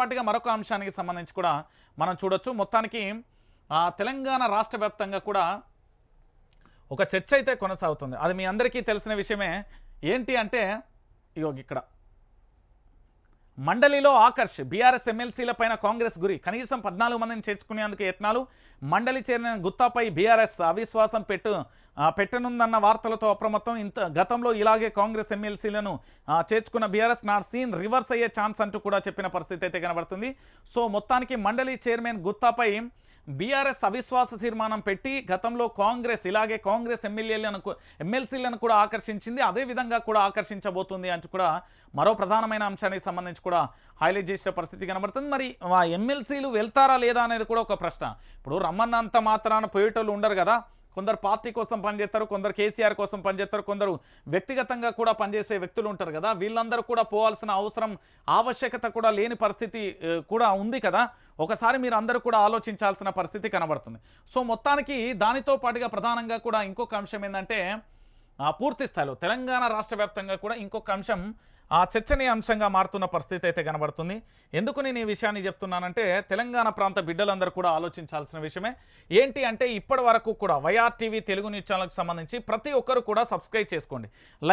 పాటుగా మరొక అంశానికి సంబంధించి కూడా మనం చూడొచ్చు. మొత్తానికి ఆ, తెలంగాణ రాష్ట్ర వ్యాప్తంగా కూడా ఒక చర్చ అయితే కొనసాగుతుంది. అది మీ అందరికీ తెలిసిన విషయమే. ఏంటి అంటే ఇగో ఇక్కడ. మండలిలో ఆకర్ష్ బీఆర్ఎస్ ఎమ్మెల్సీల పైన కాంగ్రెస్ గురి. కనీసం పద్నాలుగు మందిని చేర్చుకునేందుకు యత్నాలు. మండలి చేరిన గుత్తాపై బీఆర్ఎస్ అవిశ్వాసం పెట్టు పెట్టనుందన్న వార్తలతో అప్రమత్తం. ఇంత గతంలో ఇలాగే కాంగ్రెస్ ఎమ్మెల్సీలను చేర్చుకున్న బీఆర్ఎస్ నా సీన్ రివర్స్ అయ్యే ఛాన్స్ అంటూ కూడా చెప్పిన పరిస్థితి అయితే కనబడుతుంది. సో మొత్తానికి మండలి చైర్మన్ గుత్తాపై బీఆర్ఎస్ అవిశ్వాస తీర్మానం పెట్టి గతంలో కాంగ్రెస్ ఇలాగే కాంగ్రెస్ ఎమ్మెల్యేలను ఎమ్మెల్సీలను కూడా ఆకర్షించింది అదే విధంగా కూడా ఆకర్షించబోతుంది అంటూ కూడా మరో ప్రధానమైన అంశానికి సంబంధించి కూడా హైలైట్ చేసిన పరిస్థితి కనబడుతుంది. మరి ఆ ఎమ్మెల్సీలు వెళ్తారా లేదా అనేది కూడా ఒక ప్రశ్న. ఇప్పుడు రమ్మన్నంత మాత్రాన పోయేటోళ్ళు ఉండరు కదా. కొందరు పార్టీ కోసం పనిచేస్తారు కొందరు కేసీఆర్ కోసం పనిచేస్తారు కొందరు వ్యక్తిగతంగా కూడా పనిచేసే వ్యక్తులు ఉంటారు కదా. వీళ్ళందరూ కూడా పోవాల్సిన అవసరం ఆవశ్యకత కూడా లేని పరిస్థితి కూడా ఉంది కదా. ఒకసారి మీరు అందరూ కూడా ఆలోచించాల్సిన పరిస్థితి కనబడుతుంది. సో మొత్తానికి దానితో పాటుగా ప్రధానంగా కూడా ఇంకొక అంశం ఏంటంటే పూర్తి స్థాయిలో తెలంగాణ రాష్ట్ర వ్యాప్తంగా కూడా ఇంకొక అంశం ఆ చర్చనీయాంశంగా మారుతున్న పరిస్థితి అయితే కనబడుతుంది. ఎందుకు నేను ఈ విషయాన్ని చెప్తున్నానంటే తెలంగాణ ప్రాంత బిడ్డలందరూ కూడా ఆలోచించాల్సిన విషయమే. ఏంటి అంటే ఇప్పటి వరకు కూడా వైఆర్ టీవీ తెలుగు న్యూస్ ఛానల్కి సంబంధించి ప్రతి ఒక్కరు కూడా సబ్స్క్రైబ్ చేసుకోండి. లైక్